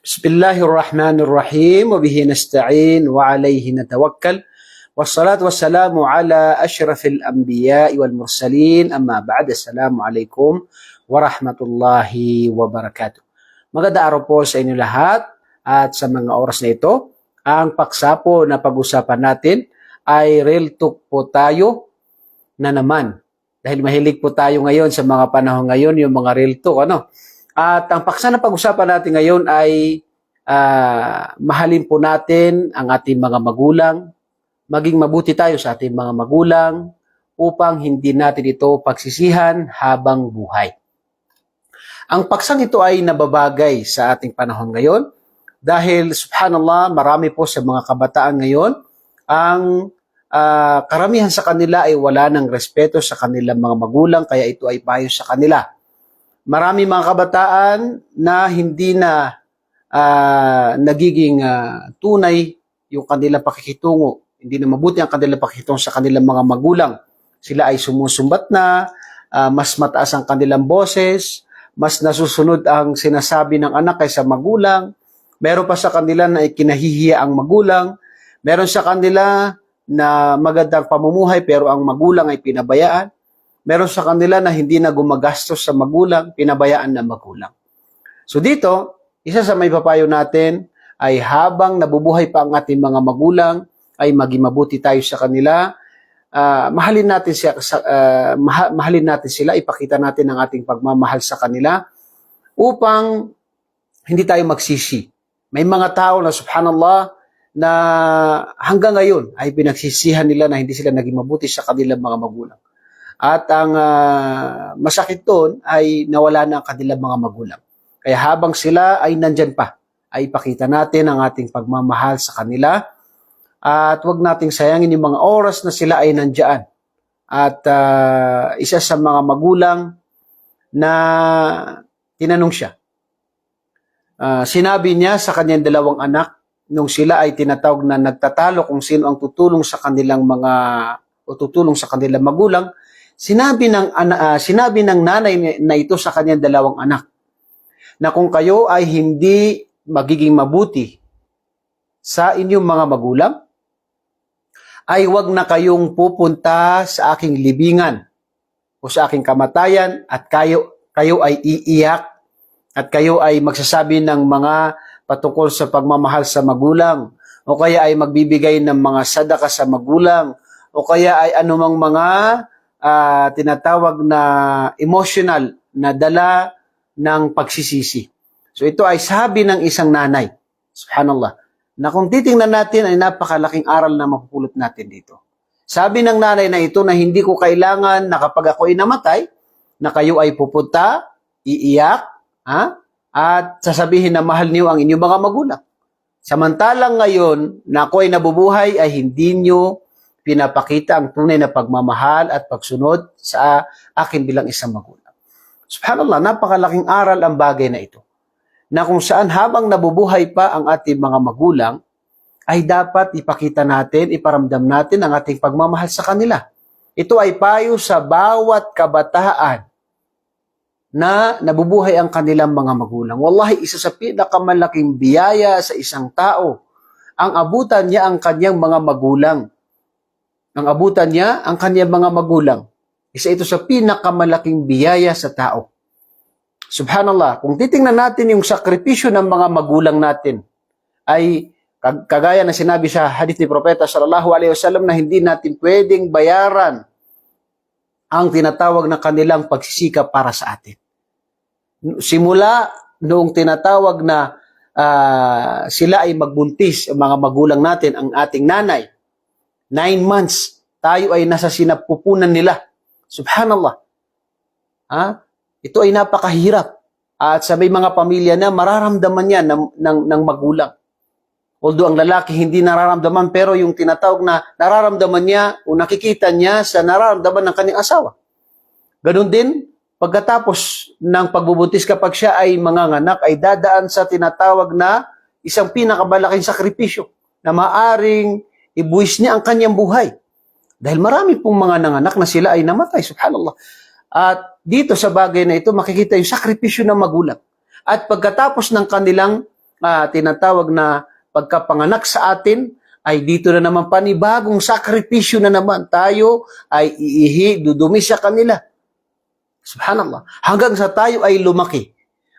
Bismillahirrahmanirrahim. Wa bihi nasta'in wa alayhi natawakkal. Wassalatu wassalamu ala ashrafil anbiya wal mursalin. Amma ba'd. Assalamu alaikum wa rahmatullahi wa barakatuh. Maganda araw po sa inyo lahat at sa mga oras na ito. Ang paksa po na pag-usapan natin ay real talk po tayo na naman. Dahil mahilig po tayo ngayon sa mga panahon ngayon yung mga real talk. Ano? At ang paksa na pag-usapan natin ngayon ay ah, mahalin po natin ang ating mga magulang, maging mabuti tayo sa ating mga magulang upang hindi natin ito pagsisihan habang buhay. Ang paksang ito ay nababagay sa ating panahon ngayon dahil subhanallah marami po sa mga kabataan ngayon ang ah, karamihan sa kanila ay wala ng respeto sa kanilang mga magulang kaya ito ay payo sa kanila. Marami mga kabataan na hindi na ah, nagiging ah, tunay yung kanilang pakikitungo. Hindi na mabuti ang kanilang pakikitungo sa kanilang mga magulang. Sila ay sumusumbat na, ah, mas mataas ang kanilang boses, mas nasusunod ang sinasabi ng anak kaysa magulang. Meron pa sa kanila na ikinahihiya ang magulang. Meron sa kanila na magandang pamumuhay pero ang magulang ay pinabayaan. Meron sa kanila na hindi na gumagastos sa magulang, pinabayaan ng magulang. So dito, isa sa may papayo natin ay habang nabubuhay pa ang ating mga magulang, ay maging mabuti tayo sa kanila. Ah, mahalin natin siya ah, maha- mahalin natin sila, ipakita natin ang ating pagmamahal sa kanila upang hindi tayo magsisi. May mga tao na subhanallah na hanggang ngayon ay pinagsisihan nila na hindi sila naging mabuti sa kanilang mga magulang. At ang ah, masakit doon ay nawala na ang kanilang mga magulang. Kaya habang sila ay nandyan pa, ay ipakita natin ang ating pagmamahal sa kanila at wag nating sayangin yung mga oras na sila ay nandyan. At ah, isa sa mga magulang na tinanong siya. Ah, sinabi niya sa kanyang dalawang anak nung sila ay tinatawag na nagtatalo kung sino ang tutulong sa kanilang mga o tutulong sa kanilang magulang, sinabi ng ah, sinabi ng nanay na ito sa kanyang dalawang anak na kung kayo ay hindi magiging mabuti sa inyong mga magulang, ay wag na kayong pupunta sa aking libingan o sa aking kamatayan at kayo, kayo ay iiyak at kayo ay magsasabi ng mga patungkol sa pagmamahal sa magulang o kaya ay magbibigay ng mga sadaka sa magulang o kaya ay anumang mga ah, tinatawag na emotional na dala ng pagsisisi. So ito ay sabi ng isang nanay. Subhanallah. Na kung titingnan natin ay napakalaking aral na mapupulot natin dito. Sabi ng nanay na ito na hindi ko kailangan na kapag ako ay namatay, na kayo ay pupunta, iiyak, ha? at sasabihin na mahal niyo ang inyong mga magulang. Samantalang ngayon, na ako ay nabubuhay, ay hindi niyo pinapakita ang tunay na pagmamahal at pagsunod sa akin bilang isang magulang. Subhanallah, napakalaking aral ang bagay na ito. Na kung saan habang nabubuhay pa ang ating mga magulang, ay dapat ipakita natin, iparamdam natin ang ating pagmamahal sa kanila. Ito ay payo sa bawat kabataan na nabubuhay ang kanilang mga magulang. Wallahi, isa sa pinakamalaking biyaya sa isang tao, ang abutan niya ang kanyang mga magulang. Ang abutan niya ang kanyang mga magulang. Isa ito sa pinakamalaking biyaya sa tao. Subhanallah, kung titingnan natin yung sakripisyo ng mga magulang natin, ay kag- kagaya na sinabi sa hadith ni Propeta sallallahu alaihi wasallam na hindi natin pwedeng bayaran ang tinatawag na kanilang pagsisikap para sa atin. Simula noong tinatawag na ah, sila ay magbuntis, ang mga magulang natin, ang ating nanay, nine months, tayo ay nasa sinapupunan nila. Subhanallah. Ha? Ito ay napakahirap. At sa may mga pamilya na mararamdaman yan ng, ng, ng magulang. Although ang lalaki hindi nararamdaman, pero yung tinatawag na nararamdaman niya o nakikita niya sa nararamdaman ng kanyang asawa. Ganon din, pagkatapos ng pagbubuntis kapag siya ay manganganak, ay dadaan sa tinatawag na isang pinakamalaking sakripisyo na maaring ibuwis niya ang kanyang buhay. Dahil marami pong mga nanganak na sila ay namatay, subhanallah. At dito sa bagay na ito, makikita yung sakripisyo ng magulang. At pagkatapos ng kanilang ah, tinatawag na pagkapanganak sa atin, ay dito na naman panibagong sakripisyo na naman tayo ay iihi, dudumi sa kanila. Subhanallah. Hanggang sa tayo ay lumaki.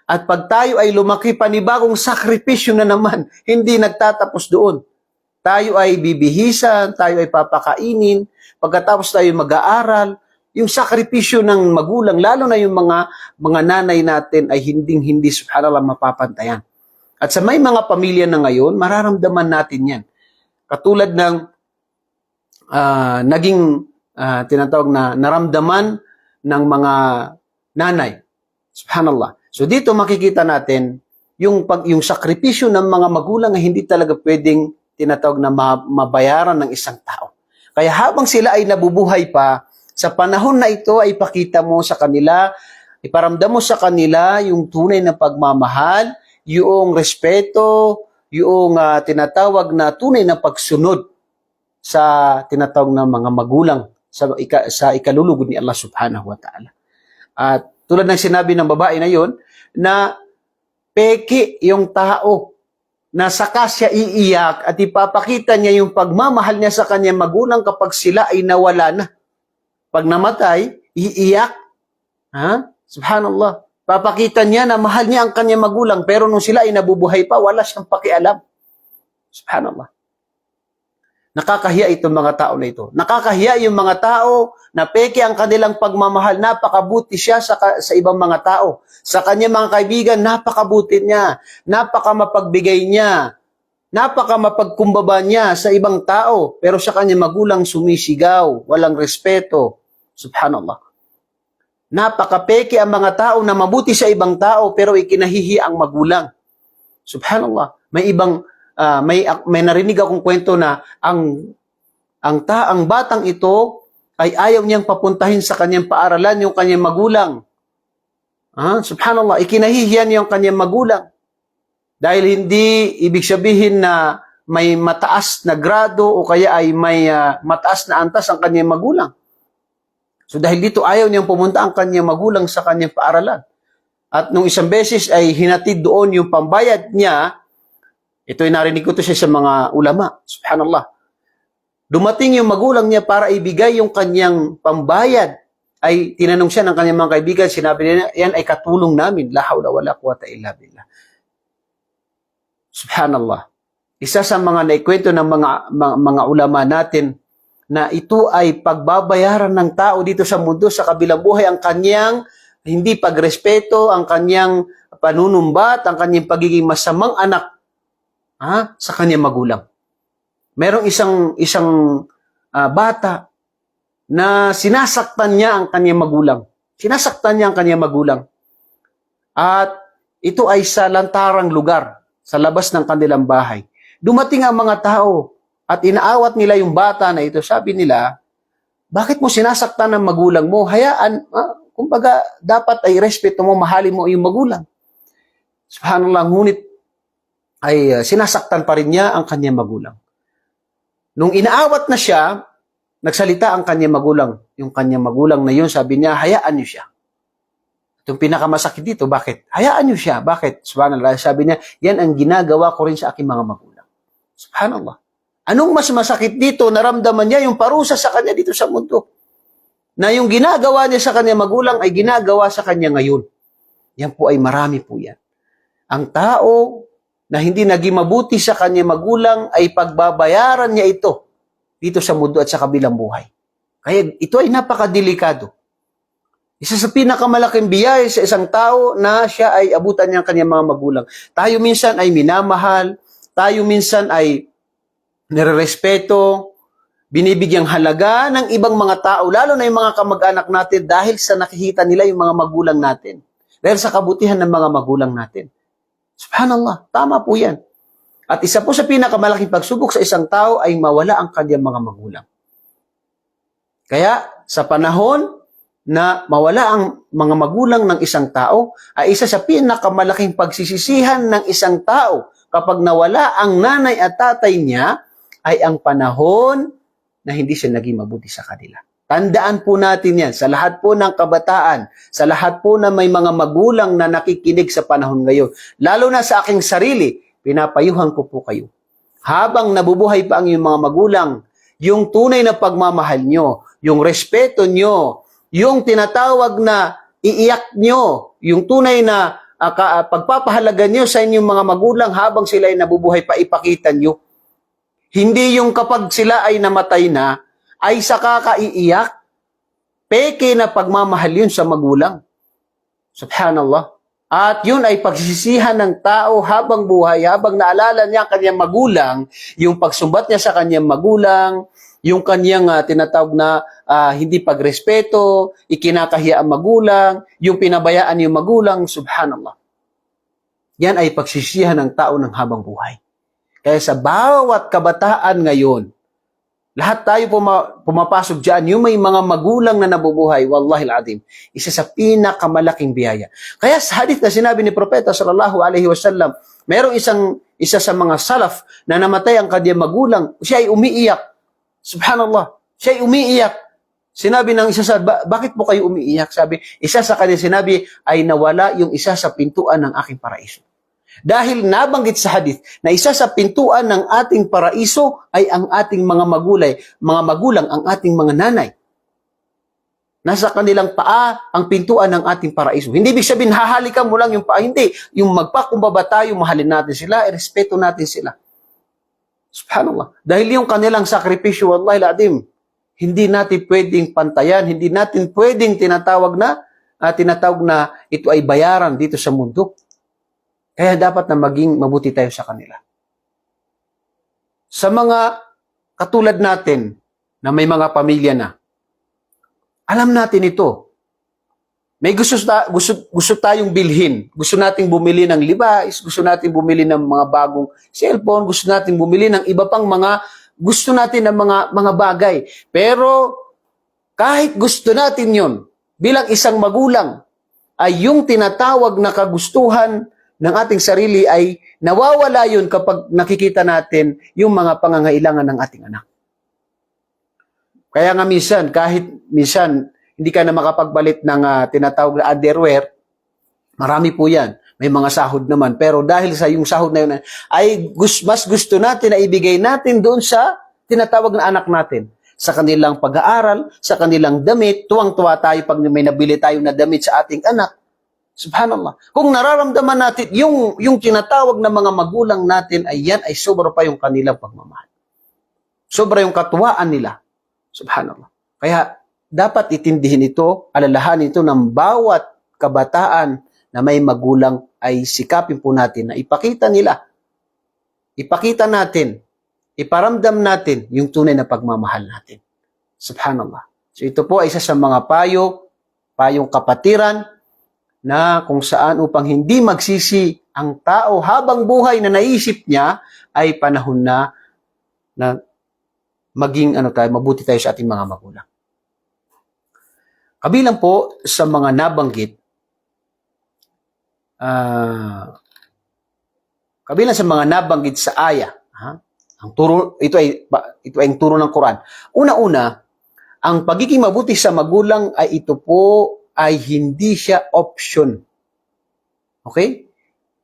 At pag tayo ay lumaki, panibagong sakripisyo na naman, hindi nagtatapos doon. Tayo ay bibihisan, tayo ay papakainin, pagkatapos tayo mag-aaral, yung sakripisyo ng magulang, lalo na yung mga mga nanay natin ay hinding-hindi subhanallah mapapantayan. At sa may mga pamilya na ngayon, mararamdaman natin yan. Katulad ng ah, naging ah, tinatawag na naramdaman ng mga nanay. Subhanallah. So dito makikita natin yung pag yung sakripisyo ng mga magulang ay hindi talaga pwedeng tinatawag na ma- mabayaran ng isang tao. Kaya habang sila ay nabubuhay pa, sa panahon na ito ay pakita mo sa kanila, iparamdam mo sa kanila yung tunay na pagmamahal, yung respeto, yung ah, tinatawag na tunay na pagsunod sa tinatawag na mga magulang sa, ika, sa ikalulugod ni Allah subhanahu wa ta'ala. At tulad ng sinabi ng babae na yon na peki yung tao na saka siya iiyak at ipapakita niya yung pagmamahal niya sa kanyang magulang kapag sila ay nawala na. Pag namatay, iiyak. Ha? Subhanallah. Papakita niya na mahal niya ang kanyang magulang pero nung sila ay nabubuhay pa, wala siyang pakialam. Subhanallah. Nakakahiya itong mga tao na ito. Nakakahiya yung mga tao na peke ang kanilang pagmamahal. Napakabuti siya sa, sa ibang mga tao. Sa kanyang mga kaibigan, napakabuti niya. Napaka mapagbigay niya. Napaka mapagkumbaba niya sa ibang tao. Pero sa kanyang magulang sumisigaw. Walang respeto. Subhanallah. Napaka-peke ang mga tao na mabuti sa ibang tao pero ikinahihi ang magulang. Subhanallah. May ibang ah, may may narinig akong kwento na ang ang ta ang batang ito ay ayaw niyang papuntahin sa kanyang paaralan yung kanyang magulang. Ah, subhanallah, ikinahihiyan niya yung kanyang magulang. Dahil hindi ibig sabihin na may mataas na grado o kaya ay may ah, mataas na antas ang kanyang magulang. So dahil dito ayaw niyang pumunta ang kanyang magulang sa kanyang paaralan. At nung isang beses ay hinatid doon yung pambayad niya, ito ay narinig ko to siya sa mga ulama. Subhanallah. Dumating yung magulang niya para ibigay yung kanyang pambayad. Ay tinanong siya ng kanyang mga kaibigan, sinabi niya, yan ay katulong namin. La hawla wala quwata illa billah. Subhanallah. Isa sa mga naikwento ng mga, mga, mga ulama natin na ito ay pagbabayaran ng tao dito sa mundo sa kabilang buhay ang kanyang hindi pagrespeto, ang kanyang panunumbat, ang kanyang pagiging masamang anak ha, sa kanyang magulang. Merong isang isang ah, bata na sinasaktan niya ang kanyang magulang. Sinasaktan niya ang kanyang magulang. At ito ay sa lantarang lugar, sa labas ng kanilang bahay. Dumating ang mga tao at inaawat nila yung bata na ito. Sabi nila, bakit mo sinasaktan ng magulang mo? Hayaan, ah, kumbaga, dapat ay respeto mo, mahalin mo yung magulang. Subhanallah, ngunit ay uh, sinasaktan pa rin niya ang kanyang magulang. Nung inaawat na siya, nagsalita ang kanyang magulang. Yung kanyang magulang na yun, sabi niya, hayaan niyo siya. Itong pinakamasakit dito, bakit? Hayaan niyo siya. Bakit? Subhanallah, sabi niya, yan ang ginagawa ko rin sa aking mga magulang. Subhanallah. Anong mas masakit dito? Naramdaman niya yung parusa sa kanya dito sa mundo. Na yung ginagawa niya sa kanya magulang ay ginagawa sa kanya ngayon. Yan po ay marami po yan. Ang tao na hindi naging mabuti sa kanya magulang ay pagbabayaran niya ito dito sa mundo at sa kabilang buhay. Kaya ito ay napakadelikado. Isa sa pinakamalaking biyaya sa isang tao na siya ay abutan niya ang kanyang mga magulang. Tayo minsan ay minamahal, tayo minsan ay nirerespeto, binibigyang halaga ng ibang mga tao, lalo na yung mga kamag-anak natin dahil sa nakikita nila yung mga magulang natin. Dahil sa kabutihan ng mga magulang natin. Subhanallah, tama po yan. At isa po sa pinakamalaking pagsubok sa isang tao ay mawala ang kanyang mga magulang. Kaya sa panahon na mawala ang mga magulang ng isang tao ay isa sa pinakamalaking pagsisisihan ng isang tao kapag nawala ang nanay at tatay niya ay ang panahon na hindi siya naging mabuti sa kanila. Tandaan po natin yan sa lahat po ng kabataan, sa lahat po na may mga magulang na nakikinig sa panahon ngayon. Lalo na sa aking sarili, pinapayuhan ko po kayo. Habang nabubuhay pa ang iyong mga magulang, yung tunay na pagmamahal nyo, yung respeto nyo, yung tinatawag na iiyak nyo, yung tunay na ah, ka- ah, pagpapahalaga nyo sa inyong mga magulang habang sila ay nabubuhay pa, ipakita nyo. Hindi yung kapag sila ay namatay na, ay saka kaiiyak. Peke na pagmamahal yun sa magulang. Subhanallah. At yun ay pagsisihan ng tao habang buhay, habang naalala niya ang kanyang magulang, yung pagsumbat niya sa kanyang magulang, yung kanyang ah, tinatawag na ah, hindi pagrespeto, ikinakahiya ang magulang, yung pinabayaan yung magulang, subhanallah. Yan ay pagsisihan ng tao ng habang buhay. Kaya sa bawat kabataan ngayon, lahat tayo puma- pumapasok dyan, yung may mga magulang na nabubuhay, wallahi adim, isa sa pinakamalaking biyaya. Kaya sa hadith na sinabi ni Propeta sallallahu alaihi wasallam, merong isang isa sa mga salaf na namatay ang kanyang magulang, siya ay umiiyak. Subhanallah, siya ay umiiyak. Sinabi ng isa sa, "Ba- bakit po kayo umiiyak? Sabi, isa sa kanya sinabi ay nawala yung isa sa pintuan ng aking paraiso. Dahil nabanggit sa hadith na isa sa pintuan ng ating paraiso ay ang ating mga magulay, mga magulang, ang ating mga nanay. Nasa kanilang paa ang pintuan ng ating paraiso. Hindi ibig sabihin, hahalikan mo lang yung paa. Hindi. Yung magpakumbaba tayo, mahalin natin sila, respeto natin sila. Subhanallah. Dahil yung kanilang sakripisyo, wallahi ladim, hindi natin pwedeng pantayan, hindi natin pwedeng tinatawag na, ah, tinatawag na ito ay bayaran dito sa mundo. Kaya dapat na maging mabuti tayo sa kanila. Sa mga katulad natin na may mga pamilya na, alam natin ito. May gusto, ta- gusto, gusto tayong bilhin. Gusto nating bumili ng Levi's, gusto nating bumili ng mga bagong cellphone, gusto nating bumili ng iba pang mga gusto natin ng mga mga bagay. Pero kahit gusto natin 'yon, bilang isang magulang, ay yung tinatawag na kagustuhan ng ating sarili ay nawawala yun kapag nakikita natin yung mga pangangailangan ng ating anak. Kaya nga minsan, kahit minsan hindi ka na makapagbalit ng ah, tinatawag na underwear, marami po yan. May mga sahod naman. Pero dahil sa yung sahod na yun, ay gus, mas gusto natin na ibigay natin doon sa tinatawag na anak natin. Sa kanilang pag-aaral, sa kanilang damit, tuwang-tuwa tayo pag may nabili tayo na damit sa ating anak. Subhanallah. Kung nararamdaman natin, yung, yung tinatawag na mga magulang natin, ay yan ay sobra pa yung kanilang pagmamahal. Sobra yung katuwaan nila. Subhanallah. Kaya dapat itindihin ito, alalahanin ito ng bawat kabataan na may magulang ay sikapin po natin na ipakita nila. Ipakita natin, iparamdam natin yung tunay na pagmamahal natin. Subhanallah. So ito po ay isa sa mga payo, payong kapatiran na kung saan upang hindi magsisi ang tao habang buhay na naisip niya ay panahon na na maging ano tayo, mabuti tayo sa ating mga magulang. Kabilang po sa mga nabanggit, ah kabilang sa mga nabanggit sa aya, ha? Ang turo ito ay ito ay ang turo ng Quran. Una-una, ang pagiging mabuti sa magulang ay ito po ay hindi siya option. Okay?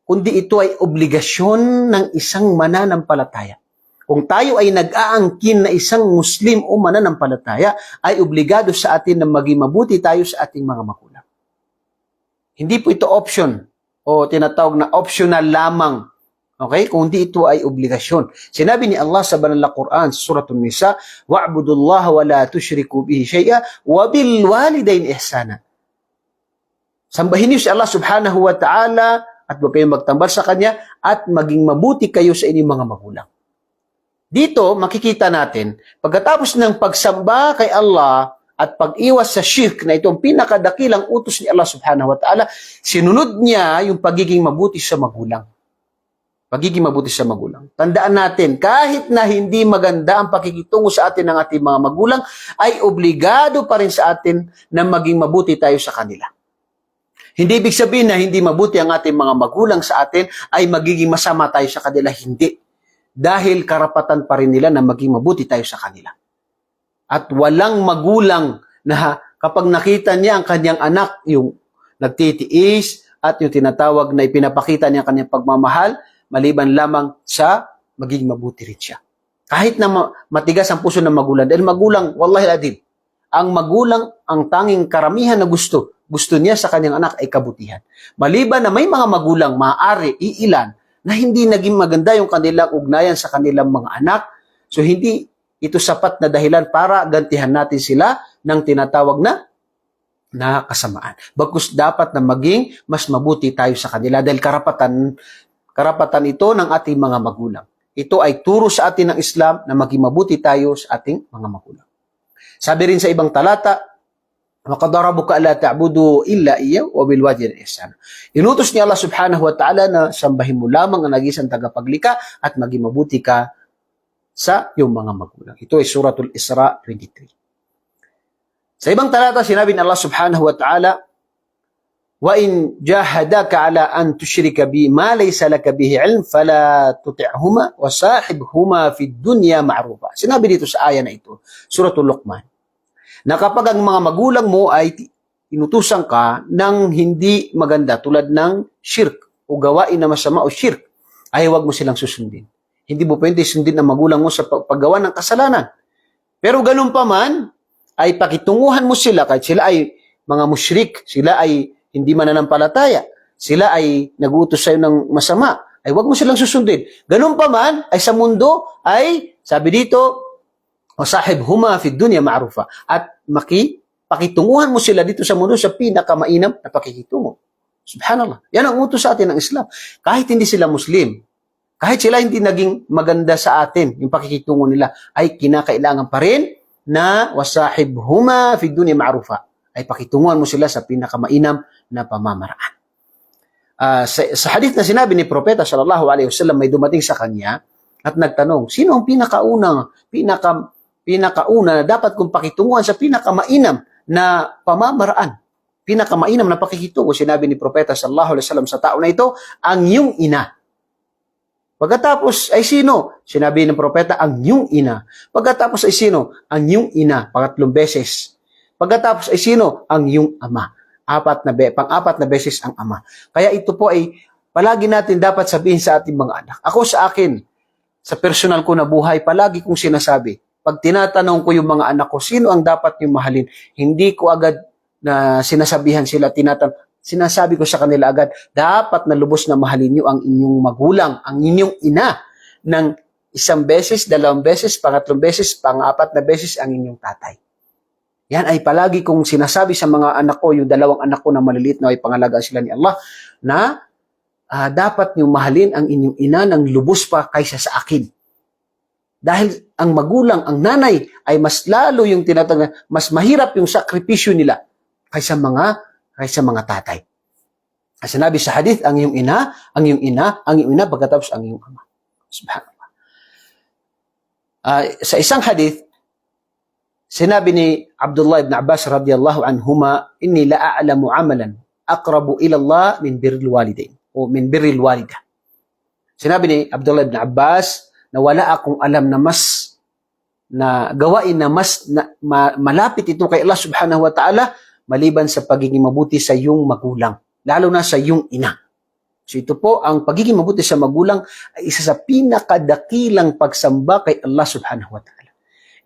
Kundi ito ay obligasyon ng isang mananampalataya. Kung tayo ay nag-aangkin na isang Muslim o mananampalataya, ay obligado sa atin na maging mabuti tayo sa ating mga magulang. Hindi po ito option o tinatawag na optional lamang. Okay? Kundi ito ay obligasyon. Sinabi ni Allah sa banal na Quran sa Suratul Nisa, "Wa'budullaha wa la tusyriku bihi syai'a wa bil walidain ihsana." Sambahin niyo si Allah Subhanahu wa Ta'ala at huwag kayong magtambal sa Kanya at maging mabuti kayo sa inyong mga magulang. Dito, makikita natin, pagkatapos ng pagsamba kay Allah at pag-iwas sa shirk na itong pinakadakilang utos ni Allah subhanahu wa ta'ala, sinunod niya yung pagiging mabuti sa magulang. Pagiging mabuti sa magulang. Tandaan natin, kahit na hindi maganda ang pakikitungo sa atin ng ating mga magulang, ay obligado pa rin sa atin na maging mabuti tayo sa kanila. Hindi ibig sabihin na hindi mabuti ang ating mga magulang sa atin ay magiging masama tayo sa kanila. Hindi dahil karapatan pa rin nila na maging mabuti tayo sa kanila. At walang magulang na kapag nakita niya ang kanyang anak, yung nagtitiis at yung tinatawag na ipinapakita niya ang kanyang pagmamahal, maliban lamang sa maging mabuti rin siya. Kahit na ma- matigas ang puso ng magulang, dahil magulang, wallahi adim, ang magulang ang tanging karamihan na gusto, gusto niya sa kanyang anak ay kabutihan. Maliban na may mga magulang, maaari, iilan, na hindi naging maganda yung kanilang ugnayan sa kanilang mga anak, so hindi ito sapat na dahilan para gantihan natin sila ng tinatawag na na kasamaan. Bagkus dapat na maging mas mabuti tayo sa kanila dahil karapatan karapatan ito ng ating mga magulang. Ito ay turo sa atin ng Islam na maging mabuti tayo sa ating mga magulang. Sabi rin sa ibang talata, Makadarabuka ala ta'budu illa iya wa bil wajir ihsan. Inutos ni Allah subhanahu wa ta'ala na sambahin mo lamang ang nagisang tagapaglika at maging mabuti ka sa iyong mga magulang. Ito ay suratul Isra 23. Sa ibang talata, sinabi ni Allah subhanahu wa ta'ala, وَإِنْ جَاهَدَاكَ عَلَىٰ أَنْ تُشْرِكَ بِي مَا لَيْسَ لَكَ بِهِ عِلْمٍ فَلَا تُطِعْهُمَا وَصَاحِبْهُمَا فِي الدُّنْيَا مَعْرُوفًا Sinabi dito sa aya na ito, Suratul Luqman, na kapag ang mga magulang mo ay ti- inutusan ka ng hindi maganda tulad ng shirk o gawain na masama o shirk, ay huwag mo silang susundin. Hindi mo pwede sundin ang magulang mo sa pag- paggawa ng kasalanan. Pero ganun pa man, ay pakitunguhan mo sila kahit sila ay mga mushrik, sila ay hindi mananampalataya, sila ay nagutos sa'yo ng masama, ay huwag mo silang susundin. Ganun pa man, ay sa mundo, ay sabi dito, wasahib huma fi dunya ma'rufa. At maki, pakitunguhan mo sila dito sa mundo sa pinakamainam na pakikitungo. Subhanallah. Yan ang utos sa atin ng Islam. Kahit hindi sila Muslim, kahit sila hindi naging maganda sa atin, yung pakikitungo nila, ay kinakailangan pa rin na wasahib huma fi dunya ma'rufa. Ay pakitunguhan mo sila sa pinakamainam na pamamaraan. Ah, sa, sa hadith na sinabi ni Propeta sallallahu alaihi wasallam may dumating sa kanya at nagtanong, sino ang pinakaunang, pinaka, pinakauna na dapat kong pakitunguhan sa pinakamainam na pamamaraan? Pinakamainam na pakikitungo, sinabi ni Propeta sallallahu alaihi wasallam sa tao na ito, ang iyong ina. Pagkatapos ay sino? Sinabi ng propeta, ang iyong ina. Pagkatapos ay sino? Ang iyong ina, pangatlong beses. Pagkatapos ay sino? Ang iyong ama. Apat na be, pang-apat na beses ang ama. Kaya ito po ay palagi natin dapat sabihin sa ating mga anak. Ako sa akin, sa personal ko na buhay, palagi kong sinasabi, pag tinatanong ko yung mga anak ko, sino ang dapat yung mahalin? Hindi ko agad na sinasabihan sila, tinatanong, sinasabi ko sa kanila agad, dapat na lubos na mahalin niyo ang inyong magulang, ang inyong ina, ng isang beses, dalawang beses, pangatlong beses, pang-apat na beses ang inyong tatay. Yan ay palagi kong sinasabi sa mga anak ko, yung dalawang anak ko na maliliit na ay pangalagaan sila ni Allah, na ah, dapat niyong mahalin ang inyong ina ng lubos pa kaysa sa akin. Dahil ang magulang, ang nanay, ay mas lalo yung tinatawag, mas mahirap yung sakripisyo nila kaysa mga kaysa mga tatay. Kasi sinabi sa hadith, ang iyong ina, ang iyong ina, ang iyong ina, pagkatapos ang iyong ama. Subhanallah. Ah, sa isang hadith, sinabi ni Abdullah ibn Abbas radiyallahu anhuma, inni la a'lamu amalan aqrabu ila Allah min birril walidain o min birril walida. Sinabi ni Abdullah ibn Abbas na wala akong alam na mas na gawain na mas na, ma- malapit ito kay Allah subhanahu wa ta'ala maliban sa pagiging mabuti sa iyong magulang, lalo na sa iyong ina. So ito po, ang pagiging mabuti sa magulang ay isa sa pinakadakilang pagsamba kay Allah subhanahu wa ta'ala.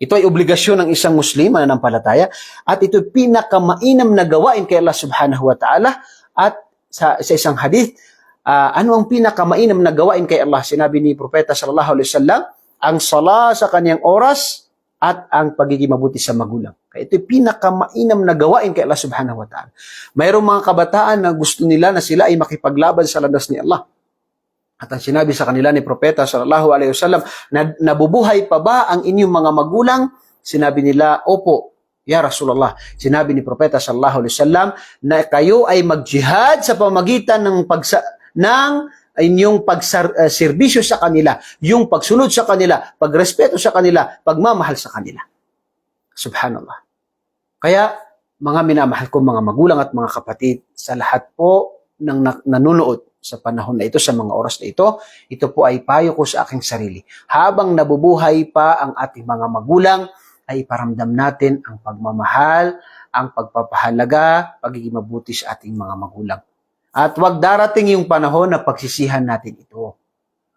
Ito ay obligasyon ng isang Muslim na nampalataya at ito pinakamainam na gawain kay Allah subhanahu wa ta'ala at sa, sa isang hadith, ah, ano ang pinakamainam na gawain kay Allah? Sinabi ni Propeta sallallahu alaihi wasallam, ang sala sa kanyang oras at ang pagiging mabuti sa magulang. Kaya ito yung pinakamainam na gawain kay Allah subhanahu wa ta'ala. Mayroong mga kabataan na gusto nila na sila ay makipaglaban sa landas ni Allah. At ang sinabi sa kanila ni Propeta sallallahu alaihi wasallam, na nabubuhay pa ba ang inyong mga magulang? Sinabi nila, opo, Ya Rasulullah. Sinabi ni Propeta sallallahu alaihi wasallam na kayo ay magjihad sa pamagitan ng pagsa ng inyong pagserbisyo sa kanila, yung pagsunod sa kanila, pagrespeto sa kanila, pagmamahal sa kanila. Subhanallah. Kaya, mga minamahal ko mga magulang at mga kapatid, sa lahat po ng na- nanonood sa panahon na ito, sa mga oras na ito, ito po ay payo ko sa aking sarili. Habang nabubuhay pa ang ating mga magulang, ay paramdam natin ang pagmamahal, ang pagpapahalaga, pagiging mabuti sa ating mga magulang. At wag darating yung panahon na pagsisihan natin ito.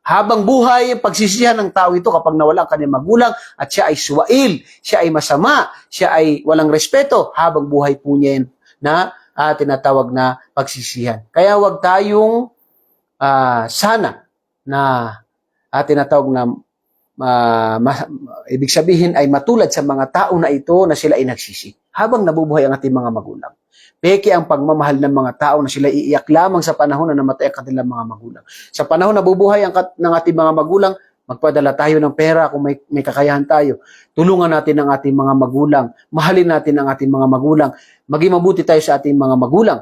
Habang buhay, pagsisihan ng tao ito kapag nawala ang kanyang magulang at siya ay suwail, siya ay masama, siya ay walang respeto, habang buhay po niya na ah, tinatawag na pagsisihan. Kaya wag tayong ah, sana na ah, tinatawag na ah, ma- ibig sabihin ay matulad sa mga tao na ito na sila ay nagsisi habang nabubuhay ang ating mga magulang. Peke ang pagmamahal ng mga tao na sila iiyak lamang sa panahon na namatay ang kanilang mga magulang. Sa panahon na bubuhay ang kat- ng ating mga magulang, magpadala tayo ng pera kung may, may kakayahan tayo. Tulungan natin ang ating mga magulang. Mahalin natin ang ating mga magulang. Maging mabuti tayo sa ating mga magulang.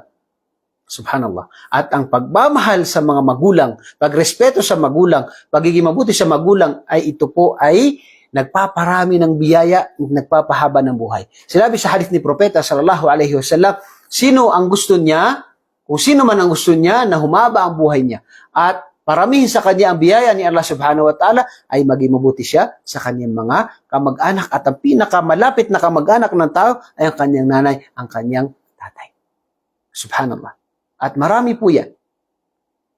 Subhanallah. At ang pagmamahal sa mga magulang, pagrespeto sa magulang, pagiging mabuti sa magulang ay ito po ay nagpaparami ng biyaya, nagpapahaba ng buhay. Sinabi sa hadith ni Propeta sallallahu alaihi wasallam, sino ang gusto niya, kung sino man ang gusto niya na humaba ang buhay niya at paramihin sa kanya ang biyaya ni Allah subhanahu wa ta'ala ay maging mabuti siya sa kanyang mga kamag-anak at ang pinakamalapit na kamag-anak ng tao ay ang kanyang nanay, ang kanyang tatay. Subhanallah. At marami po yan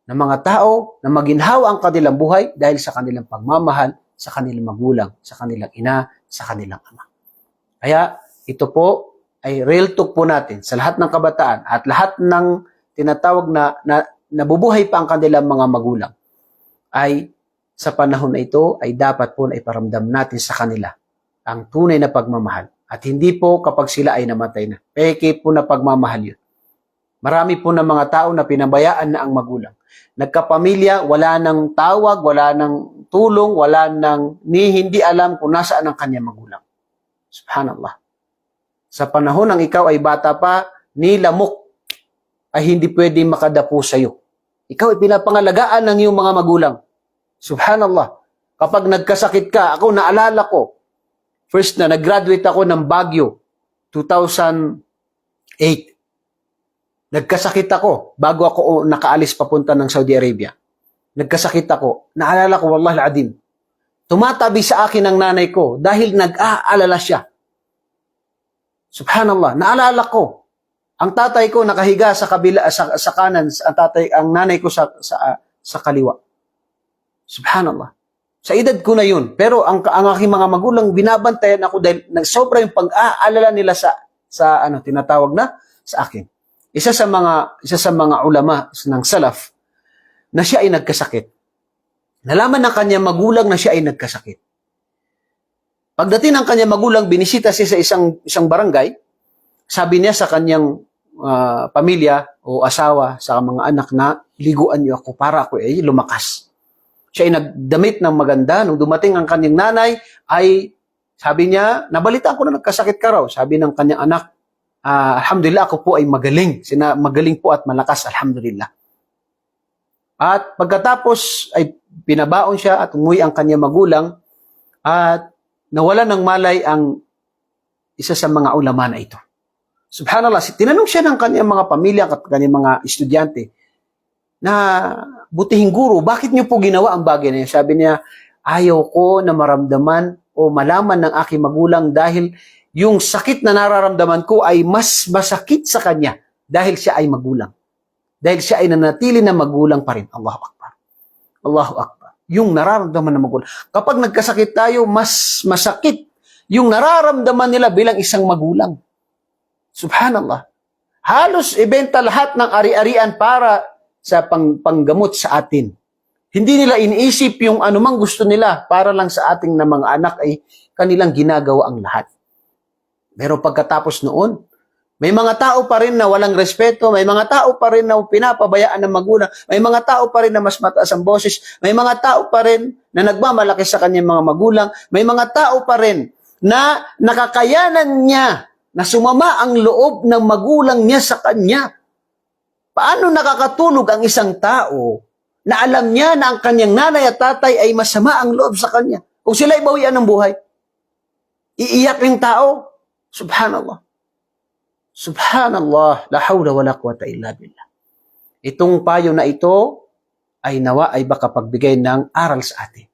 ng mga tao na maginhawa ang kanilang buhay dahil sa kanilang pagmamahal sa kanilang magulang, sa kanilang ina, sa kanilang ama. Kaya ito po ay real talk po natin sa lahat ng kabataan at lahat ng tinatawag na, na nabubuhay pa ang kanilang mga magulang ay sa panahon na ito ay dapat po na iparamdam natin sa kanila ang tunay na pagmamahal. At hindi po kapag sila ay namatay na. Peke po na pagmamahal yun. Marami po ng mga tao na pinabayaan na ang magulang. Nagkapamilya, wala nang tawag, wala nang tulong, wala nang ni hindi alam kung nasaan ang kanyang magulang. Subhanallah. Sa panahon ng ikaw ay bata pa, ni lamok ay hindi pwedeng makadapo sa iyo. Ikaw ay pinapangalagaan ng iyong mga magulang. Subhanallah. Kapag nagkasakit ka, ako naalala ko, first na nag-graduate ako ng Baguio, 2008. Nagkasakit ako bago ako nakaalis papunta ng Saudi Arabia. Nagkasakit ako. Naalala ko, wallahi adim. Tumatabi sa akin ang nanay ko dahil nag-aalala siya. Subhanallah, naalala ko. Ang tatay ko nakahiga sa kabila sa, sa kanan, ang tatay ang nanay ko sa sa sa kaliwa. Subhanallah. Sa edad ko na yun. Pero ang, ang aking mga magulang, binabantayan ako dahil nagsobra yung pag-aalala nila sa, sa ano, tinatawag na, sa akin. Isa sa mga, isa sa mga ulama ng salaf, na siya ay nagkasakit. Nalaman ng kanyang magulang na siya ay nagkasakit. Pagdating ng kanyang magulang, binisita siya sa isang, isang barangay, sabi niya sa kanyang ah, pamilya o asawa, sa mga anak na, liguan niyo ako para ako ay lumakas. Siya ay nagdamit ng maganda. Nung dumating ang kanyang nanay, ay sabi niya, nabalita ko na nagkasakit ka raw. Sabi ng kanyang anak, "Ah, alhamdulillah ako po ay magaling. Sina, magaling po at malakas, alhamdulillah. At pagkatapos ay pinabaon siya at umuwi ang kanyang magulang at nawala ng malay ang isa sa mga ulama na ito. Subhanallah, tinanong siya ng kanyang mga pamilya at kanyang mga estudyante na butihing guro, bakit niyo po ginawa ang bagay na yun? Sabi niya, ayaw ko na maramdaman o malaman ng aking magulang dahil yung sakit na nararamdaman ko ay mas masakit sa kanya dahil siya ay magulang. Dahil siya ay nanatili na magulang pa rin. Allahu Akbar. Allahu Akbar. Yung nararamdaman ng magulang. Kapag nagkasakit tayo, mas masakit yung nararamdaman nila bilang isang magulang. Subhanallah. Halos ibenta lahat ng ari-arian para sa pang, panggamot sa atin. Hindi nila iniisip yung anumang gusto nila para lang sa ating na mga anak ay kanilang ginagawa ang lahat. Pero pagkatapos noon, may mga tao pa rin na walang respeto, may mga tao pa rin na pinapabayaan ng magulang, may mga tao pa rin na mas mataas ang boses, may mga tao pa rin na nagmamalaki sa kanyang mga magulang, may mga tao pa rin na nakakayanan niya na sumama ang loob ng magulang niya sa kanya. Paano nakakatulog ang isang tao na alam niya na ang kanyang nanay at tatay ay masama ang loob sa kanya? Kung sila ay bawian ng buhay, iiyak ng tao. Subhanallah. Subhanallah. La hawla wa la quwata illa billah. Itong payo na ito ay nawa ay baka pagbigay ng aral sa atin.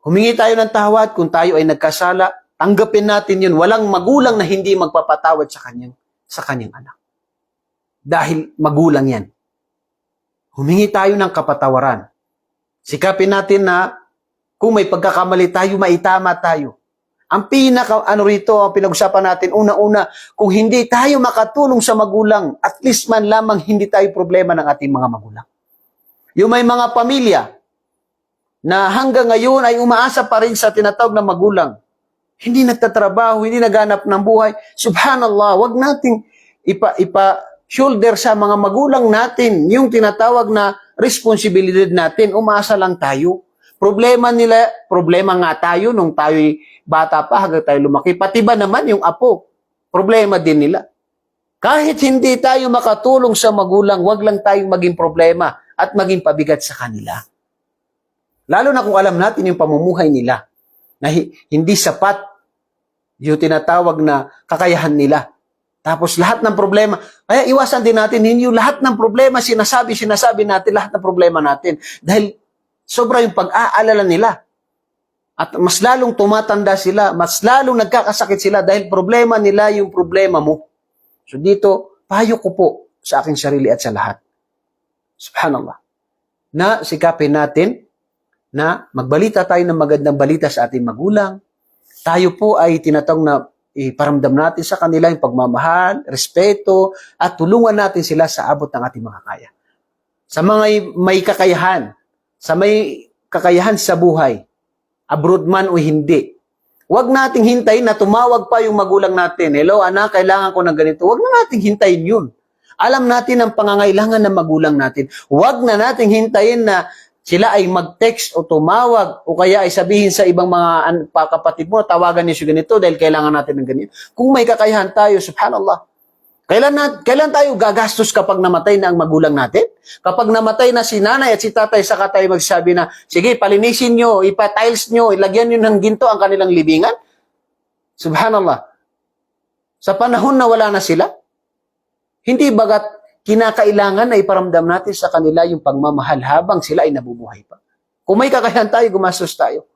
Humingi tayo ng tawad kung tayo ay nagkasala, tanggapin natin yun. Walang magulang na hindi magpapatawad sa kanyang, sa kanyang anak. Dahil magulang yan. Humingi tayo ng kapatawaran Sikapin natin na kung may pagkakamali tayo, maitama tayo. Ang pinaka, ano rito, ang pinag-usapan natin, una-una, kung hindi tayo makatulong sa magulang, at least man lamang hindi tayo problema ng ating mga magulang. Yung may mga pamilya na hanggang ngayon ay umaasa pa rin sa tinatawag na magulang. Hindi nagtatrabaho, hindi naghanap ng buhay. Subhanallah, wag nating ipa, ipa shoulder sa mga magulang natin yung tinatawag na responsibilidad natin. Umaasa lang tayo. Problema nila, problema nga tayo nung tayo'y bata pa hanggang tayo lumaki. Pati ba naman yung apo? Problema din nila. Kahit hindi tayo makatulong sa magulang, wag lang tayong maging problema at maging pabigat sa kanila. Lalo na kung alam natin yung pamumuhay nila na hi- hindi sapat yung tinatawag na kakayahan nila. Tapos lahat ng problema, kaya iwasan din natin hindi lahat ng problema sinasabi, sinasabi natin lahat ng problema natin. Dahil sobra yung pag-aalala nila. At mas lalong tumatanda sila, mas lalong nagkakasakit sila dahil problema nila yung problema mo. So dito, payo ko po sa aking sarili at sa lahat. Subhanallah. Na sikapin natin na magbalita tayo ng magandang balita sa ating magulang. Tayo po ay tinatawag na iparamdam natin sa kanila yung pagmamahal, respeto, at tulungan natin sila sa abot ng ating mga kaya. Sa mga may kakayahan, sa may kakayahan sa buhay, abroad man o hindi, Huwag nating hintayin na tumawag pa yung magulang natin. Hello, anak, kailangan ko ng ganito. Huwag na nating hintayin yun. Alam natin ang pangangailangan ng magulang natin. Huwag na nating hintayin na sila ay mag-text o tumawag o kaya ay sabihin sa ibang mga kapatid mo, tawagan niyo si ganito dahil kailangan natin ng ganito. Kung may kakayahan tayo, subhanallah, kailan, na, kailan tayo gagastos kapag namatay na ang magulang natin? Kapag namatay na si nanay at si tatay, saka tayo magsabi na, sige, palinisin nyo, ipa-tiles nyo, ilagyan nyo ng ginto ang kanilang libingan? Subhanallah. Sa panahon na wala na sila, hindi bagat kinakailangan na iparamdam natin sa kanila yung pagmamahal habang sila ay nabubuhay pa. Kung may kakayahan tayo, gumastos tayo.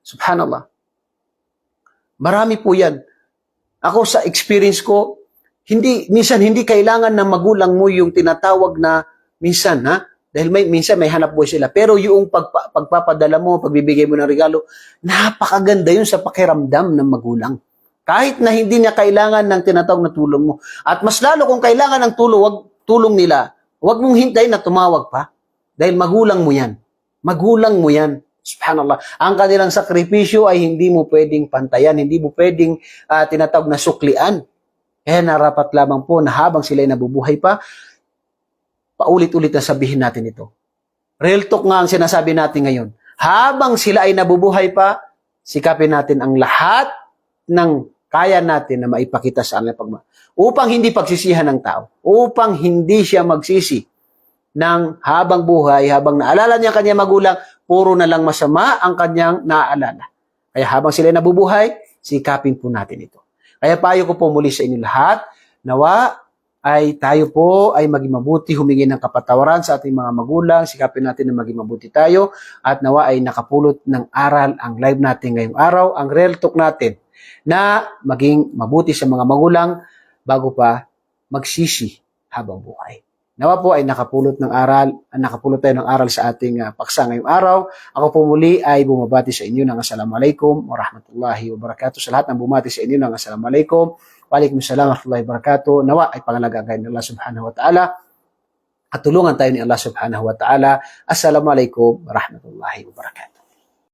Subhanallah. Marami po yan. Ako sa experience ko, hindi minsan hindi kailangan ng magulang mo yung tinatawag na minsan ha? Dahil may minsan may hanap buhay sila. Pero yung pagpa, pagpapadala mo pagbibigay mo ng regalo napakaganda yun sa pakiramdam ng magulang. Kahit na hindi niya kailangan ng tinatawag na tulong mo. At mas lalo kung kailangan ng tulong wag tulong nila wag mong hintayin na tumawag pa. Dahil magulang mo yan. Magulang mo yan. Subhanallah. Ang kanilang sakripisyo ay hindi mo pwedeng pantayan, hindi mo pwedeng ah, tinatawag na suklian. Kaya narapat lamang po na habang sila ay nabubuhay pa, paulit-ulit na sabihin natin ito. Real talk nga ang sinasabi natin ngayon. Habang sila ay nabubuhay pa, sikapin natin ang lahat ng kaya natin na maipakita sa kanilang pagma. Upang hindi pagsisihan ng tao. Upang hindi siya magsisi ng habang buhay, habang naalala niya ang kanyang magulang, puro na lang masama ang kanyang naaalala. Kaya habang sila ay nabubuhay, sikapin po natin ito. Kaya payo ko po muli sa inyo lahat, nawa ay tayo po ay maging mabuti, humingi ng kapatawaran sa ating mga magulang, sikapin natin na maging mabuti tayo, at nawa ay nakapulot ng aral ang live natin ngayong araw, ang real talk natin, na maging mabuti sa mga magulang bago pa magsisi habang buhay. Nawa po ay nakapulot ng aral, ah, nakapulot tayo ng aral sa ating ah, paksa ngayong araw. Ako po muli ay bumabati sa inyo ng Assalamualaikum warahmatullahi wabarakatuh. Sa lahat ng bumati sa inyo ng Assalamualaikum, Waalaikumsalam warahmatullahi wabarakatuh. Nawa ay pangalagaan ng Allah subhanahu wa ta'ala at tulungan tayo ni Allah subhanahu wa ta'ala. Assalamualaikum warahmatullahi wabarakatuh.